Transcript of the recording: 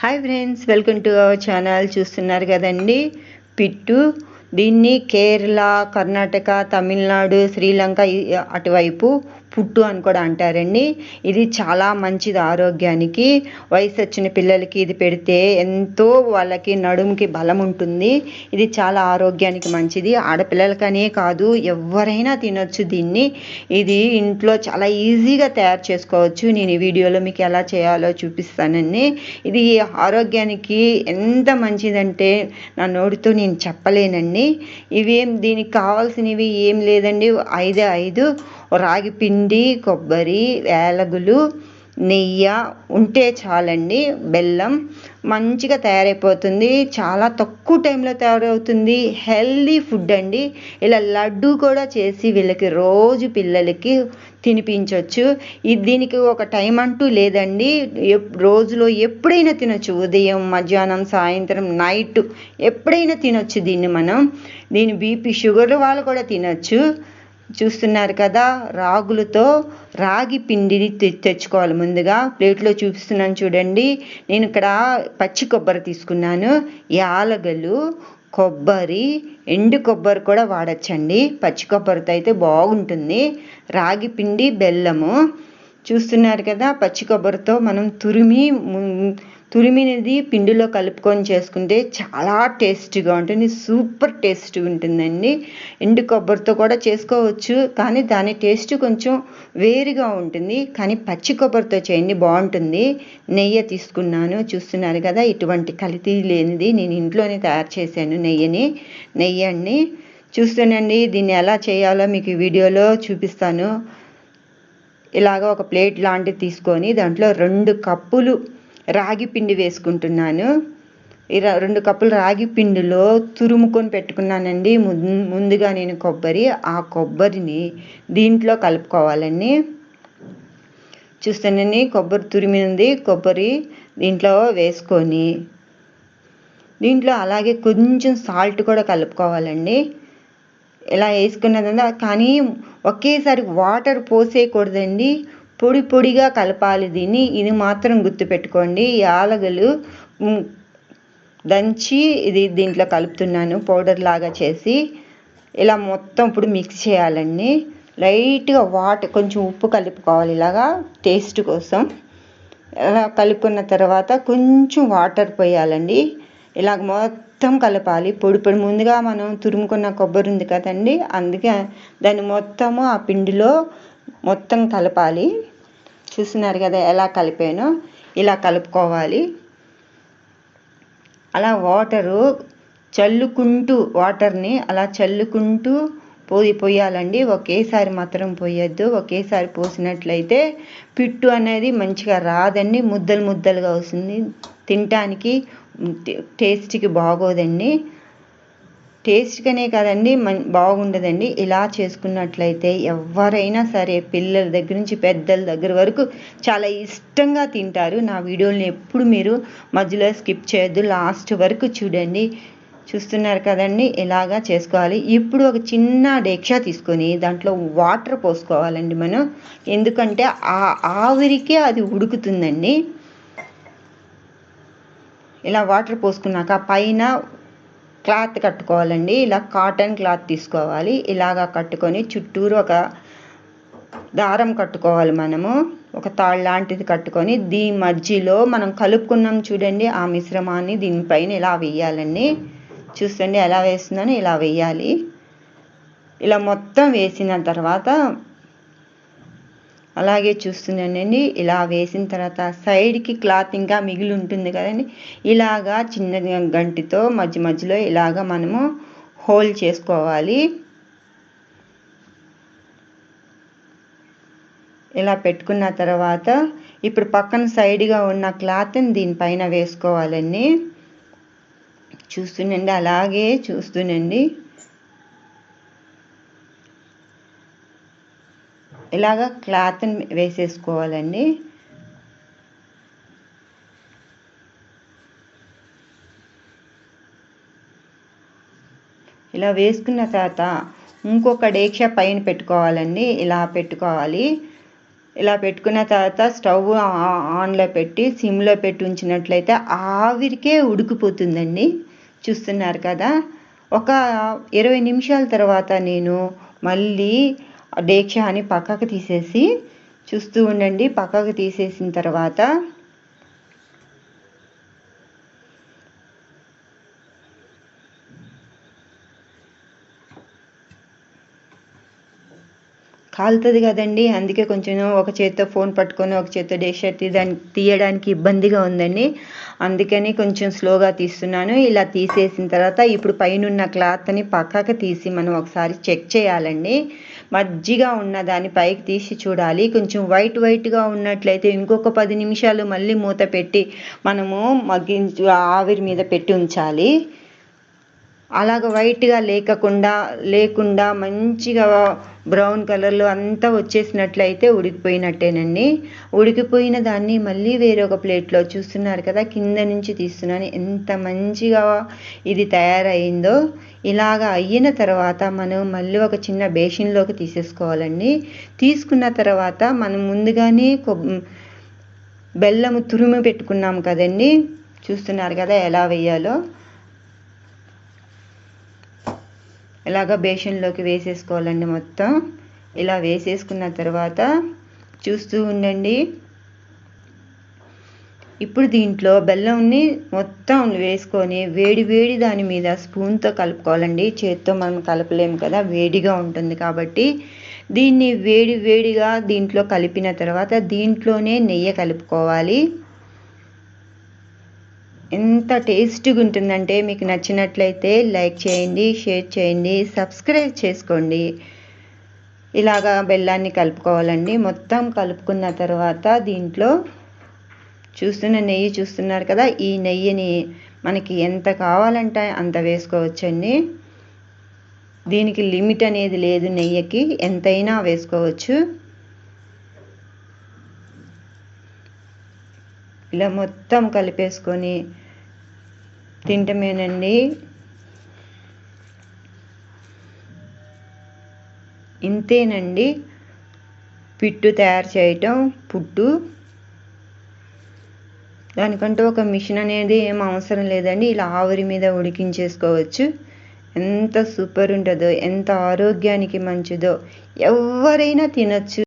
Hi friends welcome to our channel చూస్తున్నారు కదండి. పిట్టు దీన్ని కేరళ కర్ణాటక తమిళనాడు శ్రీలంక ఈ- అటువైపు పుట్టు అని కూడా అంటారండి. ఇది చాలా మంచిది ఆరోగ్యానికి. వయసు వచ్చిన పిల్లలకి ఇది పెడితే ఎంతో వాళ్ళకి నడుముకి బలం ఉంటుంది. ఇది చాలా ఆరోగ్యానికి మంచిది. ఆడపిల్లలకనే కాదు ఎవరైనా తినొచ్చు దీన్ని. ఇది ఇంట్లో చాలా ఈజీగా తయారు చేసుకోవచ్చు. నేను ఈ వీడియోలో మీకు ఎలా చేయాలో చూపిస్తానండి. ఇది ఆరోగ్యానికి ఎంత మంచిదంటే నా నోటితో నేను చెప్పలేనండి. ఇవేం దీనికి కావాల్సినవి ఏం లేదండి. ఐదే ఐదు. రాగి పిండి కొబ్బరి వేలగులు నెయ్యి ఉంటే చాలండి బెల్లం మంచిగా తయారైపోతుంది. చాలా తక్కువ టైంలో తయారవుతుంది. హెల్దీ ఫుడ్ అండి. ఇలా లడ్డు కూడా చేసి వీళ్ళకి రోజు పిల్లలకి తినిపించవచ్చు ఇది దీనికి ఒక టైం అంటూ లేదండి. రోజులో ఎప్పుడైనా తినొచ్చు. ఉదయం మధ్యాహ్నం సాయంత్రం నైట్ ఎప్పుడైనా తినొచ్చు దీన్ని మనం. దీని బీపీ షుగర్ వాళ్ళు కూడా తినొచ్చు. చూస్తున్నారు కదా రాగులతో రాగి పిండిని తె- తెచ్చుకోవాలి ముందుగా. ప్లేట్లో చూపిస్తున్నాను చూడండి. నేను ఇక్కడ పచ్చి కొబ్బరి తీసుకున్నాను. యాలగలు కొబ్బరి ఎండు కొబ్బరి కూడా వాడచ్చండి. పచ్చి కొబ్బరితో అయితే బాగుంటుంది. రాగి పిండి బెల్లము. చూస్తున్నారు కదా పచ్చి కొబ్బరితో మనం తురిమి ము- తురిమినది పిండిలో కలుపుకొని చేసుకుంటే చాలా టేస్టీగా ఉంటుంది. సూపర్ టేస్ట్ ఉంటుందండి. ఎండు కొబ్బరితో కూడా చేసుకోవచ్చు. కానీ దాని టేస్ట్ కొంచెం వేరుగా ఉంటుంది. కానీ పచ్చి కొబ్బరితో చేయండి బాగుంటుంది. నెయ్యి తీసుకున్నాను. చూస్తున్నారు కదా ఇటువంటి కల్తీ లేనిది నేను ఇంట్లోనే తయారు చేశాను నెయ్యిని. నెయ్యి అండి. చూస్తానండి దీన్ని ఎలా చేయాలో మీకు వీడియోలో చూపిస్తాను. ఇలాగ ఒక ప్లేట్ లాంటిది తీసుకొని దాంట్లో రెండు కప్పులు రాగి పిండి వేసుకుంటున్నాను. రెండు కప్పులు రాగి పిండిలో తురుముకొని పెట్టుకున్నానండి. ము ముందుగా నేను కొబ్బరి ఆ కొబ్బరిని దీంట్లో కలుపుకోవాలండి. చూస్తానండి కొబ్బరి తురిమింది కొబ్బరి దీంట్లో వేసుకొని దీంట్లో అలాగే కొంచెం సాల్ట్ కూడా కలుపుకోవాలండి. ఇలా వేసుకున్నదంతా కానీ ఒకేసారి వాటర్ పోసేయకూడదండి. పొడి పొడిగా కలపాలి. దీన్ని ఇది మాత్రం గుర్తుపెట్టుకోండి. యాలగలు దంచి ఇది దీంట్లో కలుపుతున్నాను. పౌడర్ లాగా చేసి ఇలా మొత్తం ఇప్పుడు మిక్స్ చేయాలండి. లైట్గా వాటర్ కొంచెం ఉప్పు కలుపుకోవాలి ఇలాగా టేస్ట్ కోసం. ఇలా కలుపుకున్న తర్వాత కొంచెం వాటర్ పోయాలండి. ఇలాగ మొత్తం కలపాలి. పొడి పొడి ముందుగా మనం తురుముకున్న కొబ్బరి ఉంది కదండి అందుకే దాన్ని మొత్తము ఆ పిండిలో మొత్తం కలపాలి. చూస్తున్నారు కదా ఎలా కలిపానో ఇలా కలుపుకోవాలి. అలా వాటరు చల్లుకుంటూ వాటర్ని అలా చల్లుకుంటూ పోయి పోయాలండి. ఒకేసారి మాత్రం పోయొద్దు. ఒకేసారి పోసినట్లయితే పిట్టు అనేది మంచిగా రాదండి. ముద్దలు ముద్దలుగా వస్తుంది. తినటానికి టేస్ట్కి బాగోదండి. టేస్ట్గానే కాదండి మన్ బాగుండదండి. ఇలా చేసుకున్నట్లయితే ఎవరైనా సరే పిల్లల దగ్గర నుంచి పెద్దల దగ్గర వరకు చాలా ఇష్టంగా తింటారు. నా వీడియోని ఎప్పుడు మీరు మధ్యలో స్కిప్ చేయొద్దు లాస్ట్ వరకు చూడండి. చూస్తున్నారు కదండి ఇలాగా చేసుకోవాలి. ఇప్పుడు ఒక చిన్న డేక్ష తీసుకొని దాంట్లో వాటర్ పోసుకోవాలండి మనం. ఎందుకంటే ఆ ఆవిరికే అది ఉడుకుతుందండి. ఇలా వాటర్ పోసుకున్నాక పైన క్లాత్ కట్టుకోవాలండి. ఇలా కాటన్ క్లాత్ తీసుకోవాలి. ఇలాగా కట్టుకొని చుట్టూరు ఒక దారం కట్టుకోవాలి మనము. ఒక తాళ్ళు లాంటిది కట్టుకొని దీని మధ్యలో మనం కలుపుకున్నాం చూడండి ఆ మిశ్రమాన్ని దీనిపైన ఇలా వేయాలండి. చూసండి ఎలా వేస్తున్నానో ఇలా వేయాలి. ఇలా మొత్తం వేసిన తర్వాత అలాగే చూస్తున్నానండి ఇలా వేసిన తర్వాత సైడ్కి క్లాత్ ఇంకా మిగిలి ఉంటుంది కదండి. ఇలాగా చిన్న గంటితో మధ్య మధ్యలో ఇలాగా మనము హోల్ చేసుకోవాలి. ఇలా పెట్టుకున్న తర్వాత ఇప్పుడు పక్కన సైడ్గా ఉన్న క్లాత్ని దీనిపైన వేసుకోవాలండి. చూస్తుండండి అలాగే చూస్తుండండి. ఇలాగ క్లాత్ని వేసేసుకోవాలండి. ఇలా వేసుకున్న తర్వాత ఇంకొక డేక్ష పైన పెట్టుకోవాలండి. ఇలా పెట్టుకోవాలి. ఇలా పెట్టుకున్న తర్వాత స్టవ్ ఆన్లో పెట్టి సిమ్లో పెట్టి ఉంచినట్లయితే ఆవిరికే ఉడికిపోతుందండి. చూస్తున్నారు కదా? ఒక ఇరవై నిమిషాల తర్వాత నేను మళ్ళీ డేక్షాని పక్కకు తీసేసి చూస్తూ ఉండండి. పక్కకు తీసేసిన తర్వాత కాలుతుంది కదండి. అందుకే కొంచెం ఒక చేత్తో ఫోన్ పట్టుకొని ఒక చేత్తో డేషర్ట్ తీయడానికి తీయడానికి ఇబ్బందిగా ఉందండి. అందుకని కొంచెం స్లోగా తీస్తున్నాను. ఇలా తీసేసిన తర్వాత ఇప్పుడు పైన క్లాత్ని పక్కకు తీసి మనం ఒకసారి చెక్ చేయాలండి. మజ్జిగా ఉన్న దాన్ని పైకి తీసి చూడాలి. కొంచెం వైట్ వైట్గా ఉన్నట్లయితే ఇంకొక పది నిమిషాలు మళ్ళీ మూత పెట్టి మనము మగ్గించు ఆవిరి మీద పెట్టి ఉంచాలి. అలాగ వైట్గా లేకుండా లేకుండా మంచిగా బ్రౌన్ కలర్లో అంతా వచ్చేసినట్లయితే ఉడికిపోయినట్టేనండి. ఉడికిపోయిన దాన్ని మళ్ళీ వేరే ఒక ప్లేట్లో చూస్తున్నారు కదా కింద నుంచి తీస్తున్నాను. ఎంత మంచిగా ఇది తయారైందో. ఇలాగ అయిన తర్వాత మనం మళ్ళీ ఒక చిన్న బేషన్లోకి తీసేసుకోవాలండి. తీసుకున్న తర్వాత మనం ముందుగానే కొబ్ బెల్లము తురుము పెట్టుకున్నాం కదండి. చూస్తున్నారు కదా ఎలా వేయాలో. ఇలాగ బేషన్లోకి వేసేసుకోవాలండి మొత్తం. ఇలా వేసేసుకున్న తర్వాత చూస్తూ ఉండండి. ఇప్పుడు దీంట్లో బెల్లంని మొత్తం వేసుకొని వేడి వేడి దాని మీద స్పూన్తో కలుపుకోవాలండి. చేత్తో మనం కలపలేము కదా వేడిగా ఉంటుంది కాబట్టి. దీన్ని వేడి వేడిగా దీంట్లో కలిపిన తర్వాత దీంట్లోనే నెయ్యి కలుపుకోవాలి. ఎంత టేస్టీగా ఉంటుందంటే మీకు నచ్చినట్లయితే లైక్ చేయండి షేర్ చేయండి సబ్స్క్రైబ్ చేసుకోండి. ఇలాగా బెల్లాన్ని కలుపుకోవాలండి. మొత్తం కలుపుకున్న తర్వాత దీంట్లో చూస్తున్న నెయ్యి చూస్తున్నారు కదా ఈ నెయ్యిని మనకి ఎంత కావాలంటే అంత వేసుకోవచ్చండి. దీనికి లిమిట్ అనేది లేదు నెయ్యికి ఎంతైనా వేసుకోవచ్చు. ఇలా మొత్తం కలిపేసుకొని తింటమేనండి. ఇంతేనండి. పిట్టు తయారు చేయటం పుట్టు. దానికంటూ ఒక మిషన్ అనేది ఏం అవసరం లేదండి. ఇలా ఆవిరి మీద ఉడికించేసుకోవచ్చు. ఎంత సూపర్ ఉంటుందో ఎంత ఆరోగ్యానికి మంచిదో ఎవరైనా తినచ్చు.